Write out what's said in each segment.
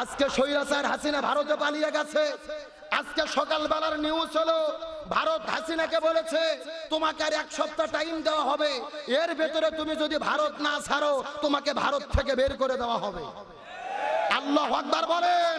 আজকে স্বৈরাচার হাসিনা ভারতে পালিয়ে গেছে। আজকে সকালবেলার নিউজ হলো, ভারত হাসিনাকে বলেছে, তোমাকে আর এক সপ্তাহ টাইম দেওয়া হবে। এর ভেতরে তুমি যদি ভারত না ছাড়ো, তোমাকে ভারত থেকে বের করে দেওয়া হবে। আল্লাহ আকবার বলেন।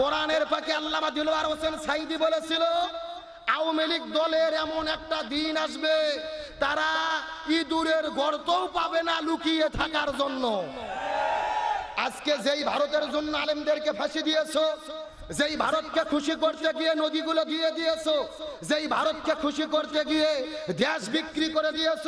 কোরআনের পাকে আল্লামা দিলওয়ার হোসেন সাইদি বলেছিল, আওয়ামী লীগ দলের এমন একটা দিন আসবে, তারা ইঁদুরের গর্তও পাবে না লুকিয়ে থাকার জন্য। আজকে যেই ভারতের জন্য আলেমদেরকে ফাঁসি দিয়েছ যেই ভারতকে খুশি করতে গিয়ে নদীগুলো দিয়ে দিয়েছ, যেই ভারতকে খুশি করতে গিয়ে দেশ বিক্রি করে দিয়েছ,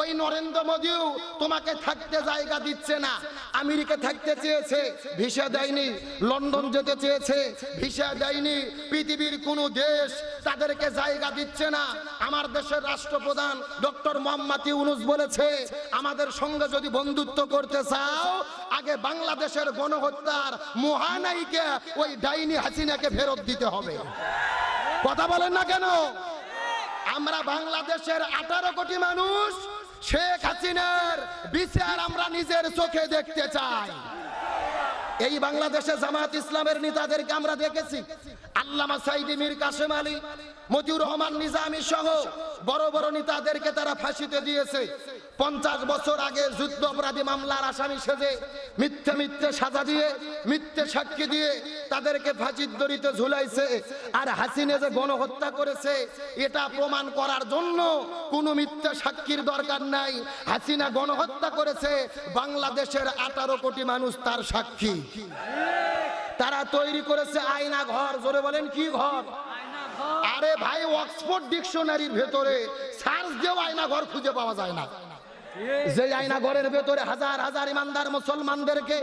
ওই নরেন্দ্র মোদীও তোমাকে থাকতে জায়গা দিচ্ছে না। আমেরিকা থাকতে চেয়েছে, ভিসা দেয়নি, লন্ডন যেতে চেয়েছে, ভিসা দেয়নি, পৃথিবীর কোনো দেশ তাদেরকে জায়গা দিচ্ছে না। আমার দেশের রাষ্ট্রপ্রধান ডক্টর মোহাম্মদ ইউনুস বলেছে, আমাদের সঙ্গে যদি বন্ধুত্ব করতে চাও, আগে বাংলাদেশের গণহত্যার মহানায়িকে ওই ডাইনি হাসিনাকে ফেরত দিতে হবে। কথা বলেন না কেন? আমরা বাংলাদেশের আঠারো কোটি মানুষ, শেখ হাসিনার বিচার আমরা নিজের চোখে দেখতে চাই। এই বাংলাদেশে জামাত ইসলামের নেতাদেরকে আমরা দেখেছি। আল্লামা সাইদি মীর কাসেম আলী, মতিউর রহমান নিজামী সহ বড় বড় নেতাদেরকে তারা ফাঁসিতে দিয়েছে। পঞ্চাশ বছর আগে যুদ্ধ অপরাধী মামলার আসামি সেজে মিথ্যে মিথ্যে সাজা দিয়ে, মিথ্যে সাক্ষী দিয়ে তাদেরকে ফাঁসির দড়িতে ঝুলাইছে। আর হাসিনে যে গণহত্যা করেছে, এটা প্রমাণ করার জন্য কোনো মিথ্যে সাক্ষীর দরকার নাই। হাসিনা গণহত্যা করেছে, বাংলাদেশের আঠারো কোটি মানুষ তার সাক্ষী। তারা তৈরি করেছে আয়না ঘর, জোরে বলেন কি ঘর? আরে ভাই অক্সফোর্ড ডিকশনারির ভেতরে সার্চ দিয়েও আয়না ঘর খুঁজে পাওয়া যায় না। যে আয়না ঘরের ভেতরে হাজার হাজার ইমানদার মুসলমানদেরকে,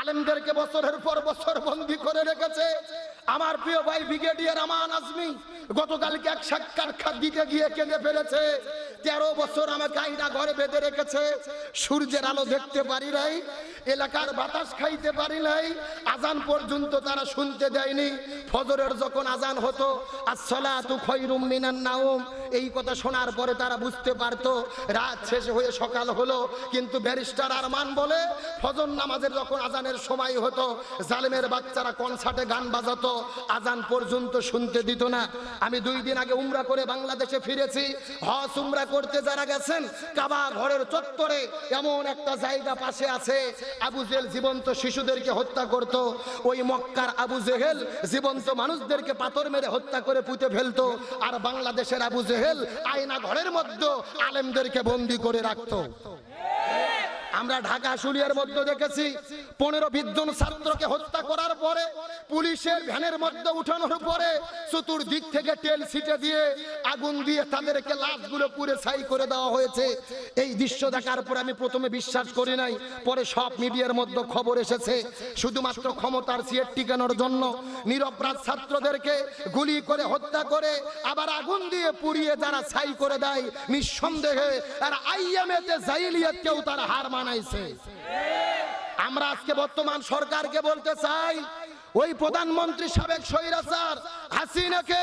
আলেমদেরকে বছরের পর বছর বন্দি করে রেখেছে আমার প্রিয় ভাই ব্রিগেডিয়ার আমান আজমি, গতকালকে এক সাক্ষাৎকার দিতে গিয়ে কেঁদে ফেলেছে। তেরো বছর আমাকে আইনা ঘরে বেঁধে রেখেছে। সূর্যের আলো দেখতে পারি নাই, এলাকার বাতাস খাইতে পারি নাই, আজান পর্যন্ত তারা শুনতে দেয়নি। ফজরের যখন আজান হতো, আসসালাতু খৈরুম মিনান নাওম, এই কথা শোনার পরে তারা বুঝতে পারতো, রাত শেষ হয়ে সকাল হলো, কিন্তু ব্যারিস্টার আরমান বলে, ফজর নামাজের যখন আজানের সময় হতো, জালেমের বাচ্চারা কনসার্টে গান বাজাতো। আজান পর্যন্ত শুনতে দিত না। আমি দুই দিন আগে উমরা করে বাংলাদেশে ফিরেছি। হজ উমরা করতে যারা গেছেন কাবা ঘরের চত্বরে এমন একটা জায়গা পাশে আছে। আবু জেল জীবন্ত শিশুদেরকে হত্যা করত। ওই মক্কার আবু জেহেল জীবন্ত মানুষদেরকে পাথর মেরে হত্যা করে পুঁতে ফেলতো। আর বাংলাদেশের আবু জেহেল আয়না ঘরের মধ্যে আলেমদেরকে বন্দি করে রাখতো। আমরা ঢাকা শুলিয়ার মধ্যে দেখেছি। পনেরো বিদ্যন ছাত্রকে হত্যা করার পরে পুলিশের ভ্যানের মধ্যে উঠানোর পরে চতুর্দিক থেকে তেল ছিটে দিয়ে আগুন দিয়ে তাদেরকে লাশগুলো পুরে ছাই করে দেওয়া হয়েছে। এই দৃশ্য দেখার পরে আমি প্রথমে বিশ্বাস করি নাই, পরে সব মিডিয়ার মধ্যে খবর এসেছে। শুধুমাত্র ক্ষমতার সিয়েট টিকানোর জন্য নিরপরাধ ছাত্রদেরকে গুলি করে হত্যা করে আবার আগুন দিয়ে পুড়িয়ে যারা ছাই করে দেয়, নিঃসন্দেহে আর আইএমএতে জাইলিয়াতকেও তার হার মানাইছে আমরা আজকে বর্তমান সরকারকে বলতে চাই ওই প্রধানমন্ত্রী সাবেক স্বৈরাচার হাসিনাকে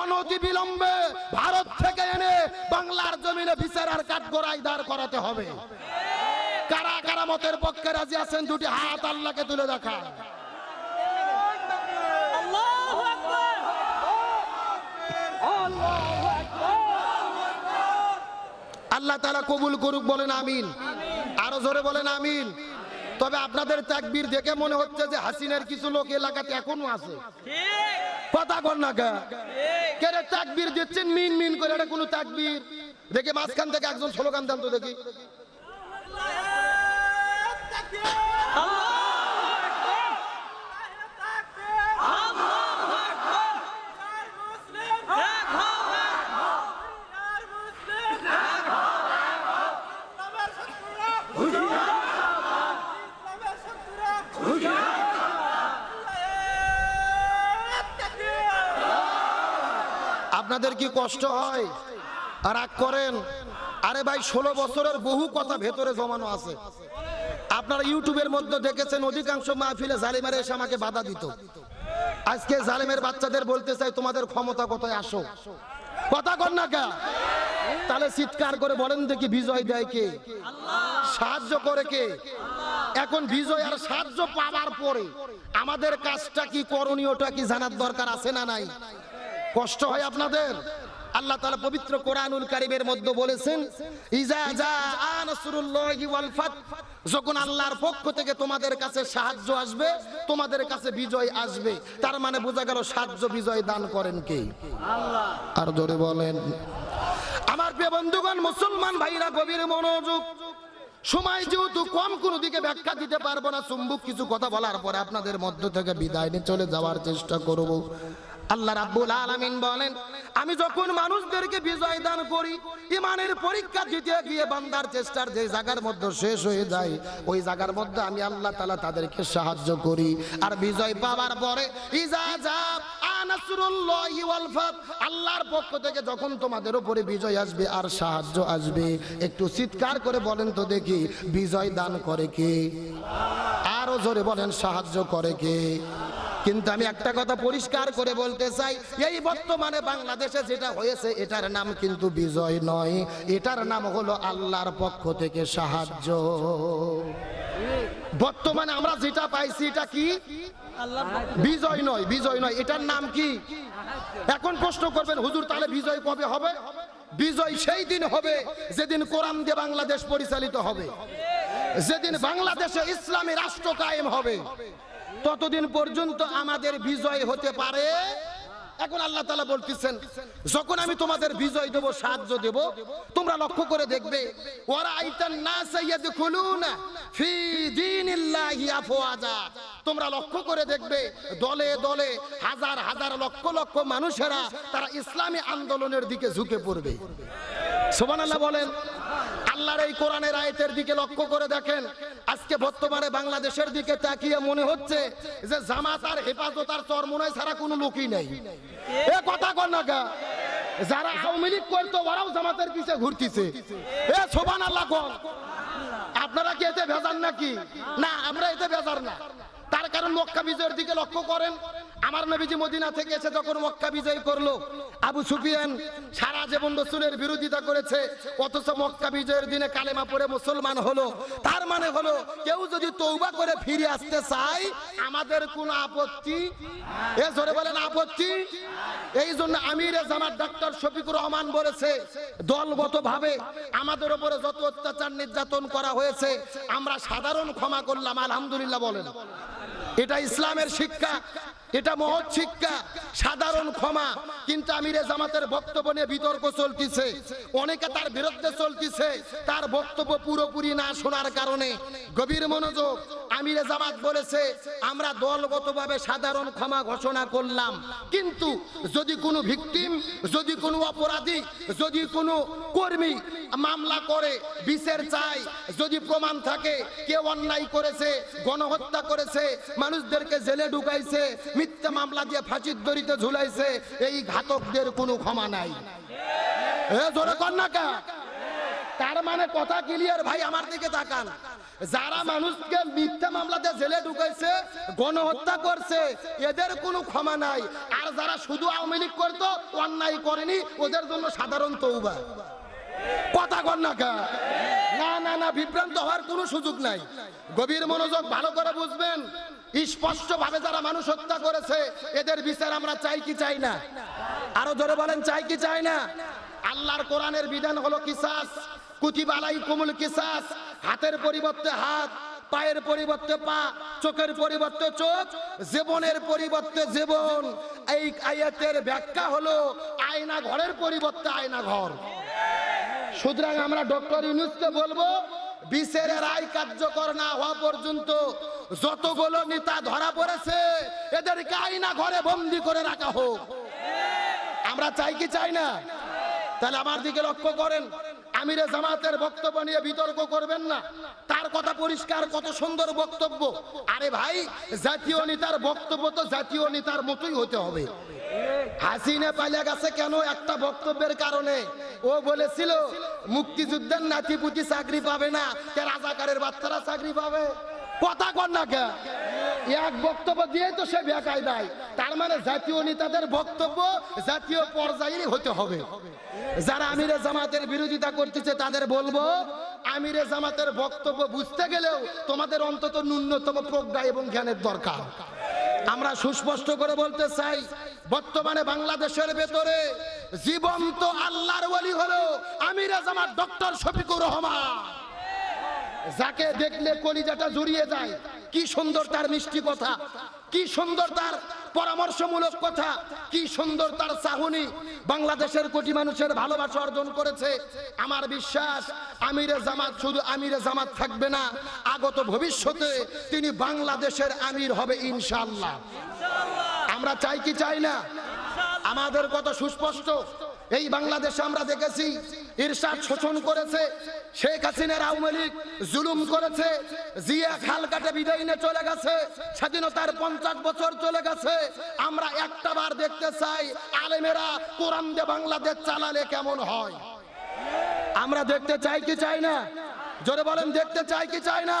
অনতি বিলম্বে ভারত থেকে এনে বাংলার জমিনে বিচারার কাঠগড়ায় দাঁড় করাতে হবে। কারা কারা মতের পক্ষে রাজি আছেন দুটি হাত আল্লাহকে তুলে দেখা আল্লাহু তালা কবুল করুক বলেন আমিন। আরও জোরে বলেন আমিন। তবে আপনাদের তাকবীর দেখে মনে হচ্ছে যে হাসিনের কিছু লোক এলাকাতে এখনও আছে। কথা কর না কেরে তাকবীর দিচ্ছেন মিন মিন করে? এটা কোনো তাকবীর? দেখে মাঝখান থেকে একজন স্লোগান দেন তো দেখি। আপনাদের কি কষ্ট হয়? রাগ করেন? আরে ভাই, ষোলো বছরের বহু কথা ভেতরে জমানো আছে। আপনারা ইউটিউবের মধ্যে দেখেছেন, অধিকাংশ মাহফিলে জালিমারে এসে আমাকে বাধা দিত। আজকে জালিমের বাচ্চাদের বলতে চাই, তোমাদের ক্ষমতা কোথায়? আসো। কথা কর না কে তাহলে চিৎকার করে বলেন দেখি বিজয় দেয় কে? সাহায্য করে কে? এখন বিজয় আর সাহায্য পাওয়ার পরে আমাদের কাজটা কি করণীয়টা কি জানার দরকার আছে না নাই? কষ্ট হয় আপনাদের? আল্লাহ তাআলা পবিত্র কোরআনুল কারীমের মধ্যে বলেছেন ইজা জা নাসরুল্লাহি ওয়াল ফাত যখন আল্লাহর পক্ষ থেকে তোমাদের কাছে সাহায্য আসবে তোমাদের কাছে বিজয় আসবে। তার মানে বোঝা গেল সাহায্য বিজয় দান করেন কে? আর জোরে বলেন। আমার প্রিয় বন্ধুগণ মুসলমান ভাইরা গভীর মনোযোগ। সময় যেহেতু কম কোনো দিকে ব্যাখ্যা দিতে পারব না। চুম্বুক কিছু কথা বলার পরে আপনাদের মধ্য থেকে বিদায় নিয়ে চলে যাওয়ার চেষ্টা করব। আল্লাহ রাব্বুল আলামিন বলেন, আমি যখন মানুষদেরকে বিজয় দান করি ইমানের পরীক্ষা দিতে গিয়ে বান্দার চেষ্টার যে জায়গার মধ্যে শেষ হয়ে যায়, ওই জায়গার মধ্যে আমি আল্লাহ তাআলা তাদেরকে সাহায্য করি। আর বিজয় পাওয়ার পরে, ইজা যা আনাসরুল্লাহি ওয়াল ফাত, আল্লাহর পক্ষ থেকে যখন তোমাদের উপরে বিজয় আসবে, আর সাহায্য আসবে। একটু চিৎকার করে বলেন তো দেখি, বিজয় দান করে কে? আরও জোরে বলেন, সাহায্য করে কে? কিন্তু আমি একটা কথা পরিষ্কার করে বলতে চাই, এই বর্তমানে বাংলাদেশে যেটা হয়েছে, এটার নাম কিন্তু বিজয় নয়। এটার নাম হলো আল্লাহর পক্ষ থেকে সাহায্য। বর্তমানে আমরা যেটা পাইছি, এটা কি? বিজয় নয় বিজয় নয়। এটার নাম কি? এখন প্রশ্ন করবেন, হুজুর, তাহলে বিজয় কবে হবে? বিজয় সেই দিন হবে যেদিন কোরআন দিয়ে বাংলাদেশ পরিচালিত হবে। যেদিন বাংলাদেশে ইসলামী রাষ্ট্র কায়েম হবে। ততদিন পর্যন্ত আমাদের বিজয় হতে পারে। এখন আল্লাহ তালা বলতেছেন, যখন আমি তোমাদের বিজয় দেব, সাহায্য দেব, তোমরা লক্ষ্য করে দেখবে তোমরা লক্ষ্য করে দেখবে, দলে দলে হাজার হাজার লক্ষ লক্ষ মানুষেরা তারা ইসলামী আন্দোলনের দিকে ঝুঁকে পড়বে। সুবহানাল্লাহ বলেন আল্লাহর এই কোরআনের আয়াতের দিকে লক্ষ্য করে দেখেন, আজকে বর্তমানে বাংলাদেশের দিকে তাকিয়ে মনে হচ্ছে যে জামাত আর হেফাজত আর চরমোনাই ছাড়া কোনো লোকই নেই। এ কথা কর না গা যারা আওয়ামী লীগ করতো, ওরাও জামাতের পিছে ঘুরতিছে। এ সোবান আল্লাহ কর আপনারা কি এতে ভেজার নাকি? না, আমরা এতে ভেজার না। তার কারণ মক্কা বিজয়ের দিকে লক্ষ্য করেন আমার নবীজি মদিনা থেকে এসে যখন মক্কা বিজয় করল, আবু সুফিয়ান সারা জীবন রসুলের বিরোধিতা করেছে, অথচ মক্কা বিজয়ের দিনে কালেমা পড়ে মুসলমান হলো। তার মানে হলো, কেউ যদি তৌবা করে ফিরে আসতে চায়, আমাদের কোনো আপত্তি এ জোরে বলেন, আপত্তি এই জন্য আমির জামাত ডাক্তার শফিকুর রহমান বলেছে, দলগতভাবে আমাদের উপরে যত অত্যাচার নির্যাতন করা হয়েছে, আমরা সাধারণ ক্ষমা করলাম, আলহামদুলিল্লাহ বলেন। এটা ইসলামের শিক্ষা। এটা মহৎ শিক্ষা, সাধারণ ক্ষমা। কিন্তু আমিরে জামাতের বক্তব্য নিয়ে বিতর্ক চলতিছে, অনেকে তার বিরুদ্ধে চলতিছে, তার বক্তব্য পুরোপুরি না শোনার কারণে। গভীর মনোযোগ আমিরে জামাত বলেছে, আমরা দলগতভাবে সাধারণ ক্ষমা ঘোষণা করলাম। কিন্তু যদি কোনো ভিকটিম, যদি কোনো অপরাধী, যদি কোনো কর্মী মামলা করে, বিচার চাই যদি প্রমাণ থাকে, কেউ অন্যায় করেছে, গণহত্যা করেছে, মানুষদেরকে জেলে ঢুকাইছে মিথ্যা মামলা দিয়ে ফাঁসির দড়িতে ঝুলাইছে, এই ঘাতকদের কোনো ক্ষমা নাই। তার মানে কথা ক্লিয়ার ভাই, আমার দিকে তাকান। যারা মানুষকে মিথ্যা মামলাতে জেলে ঢুকাইছে, গণহত্যা করছে, এদের কোনো ক্ষমা নাই। আর যারা শুধু আওয়ামী লীগ করতো, অন্যায় করেনি, ওদের জন্য সাধারণ তৌবা কথা কর না কা? না না না, বিভ্রান্ত হওয়ার কোনো সুযোগ নাই। গভীর মনোযোগ ভালো করে বুঝবেন। স্পষ্ট ভাবে যারা মানুষ হত্যা করেছে, এদের বিচার আমরা চাই কি চাই না? আরও ধরে বলেন, চাই কি চাই না? আল্লাহর কোরআনের বিধান হলো কিসাস। কুতিবালাই কুমুল কিসাস। হাতের পরিবর্তে হাত, পায়ের পরিবর্তে পা, চোখের পরিবর্তে চোখ, জীবনের পরিবর্তে জীবন। এই আয়াতের ব্যাখ্যা হলো আয়না ঘরের পরিবর্তে আয়না ঘর। সুতরাং আমরা ডক্টর ইউনুসকে বলব বিচারের রায় কার্যকর না হওয়া পর্যন্ত যতগুলো নেতা ধরা পড়েছে, এদেরকে আইনা ঘরে বন্দি করে রাখা হোক। আমরা চাই কি চাই না? তাহলে আমার দিকে লক্ষ্য করেন, আমিরে জামাতের বক্তব্য নিয়ে বিতর্ক করবেন না। তার কথা পরিষ্কার, কত সুন্দর বক্তব্য। আরে ভাই, জাতীয় নেতার বক্তব্য তো জাতীয় নেতার মতোই হতে হবে। হাসিনা গেছে কেন একটা বক্তব্যের কারণে? ও বলেছিল, মুক্তিযুদ্ধের চাকরি পাবে না রাজাকারের বাচ্চারা চাকরি পাবে? কথা কর না কে? এক বক্তব্য দিয়ে তো সে বেকায় দেয় তার মানে জাতীয় নেতাদের বক্তব্য জাতীয় হতে হবে। যারা আমিরে জামাতের বিরোধিতা করতেছে, তাদের বলব, আমিরে জামাতের বক্তব্য বুঝতে গেলেও তোমাদের অন্তত ন্যূনতম প্রজ্ঞা এবং জ্ঞানের দরকার। আমরা সুস্পষ্ট করে বলতে চাই, বর্তমানে বাংলাদেশের ভেতরে জীবন্ত আল্লাহর ওলি হলো আমিরে জামাত ডক্টর শফিকুর রহমান। যাকে দেখলে কলিজাটা জড়িয়ে যায়, কি সুন্দর তার মিষ্টি কথা, কি সুন্দর তার পরামর্শমূলক কথা, কি সুন্দর তার চাহনি বাংলাদেশের কোটি মানুষের ভালোবাসা অর্জন করেছে। আমার বিশ্বাস, আমিরে জামাত শুধু আমিরে জামাত থাকবে না, আগত ভবিষ্যতে তিনি বাংলাদেশের আমির হবে ইনশাল্লাহ আমরা চাই কি চাই না? আমাদের কত সুস্পষ্ট। এই বাংলাদেশে আমরা দেখেছি ইরশাদ শোষণ করেছে, শেখ হাসিনার আওয়ামী লীগ জুলুম করেছে, জিয়া খাল কাটে বিদায় চলে গেছে, স্বাধীনতার পঞ্চাশ বছর চলে গেছে। আমরা একটা বার দেখতে চাই, আলেমেরা কোরআন দিয়ে বাংলাদেশ চালালে কেমন হয়? আমরা দেখতে চাই কি চাই না? জোরে বলেন, দেখতে চাই কি চাই না?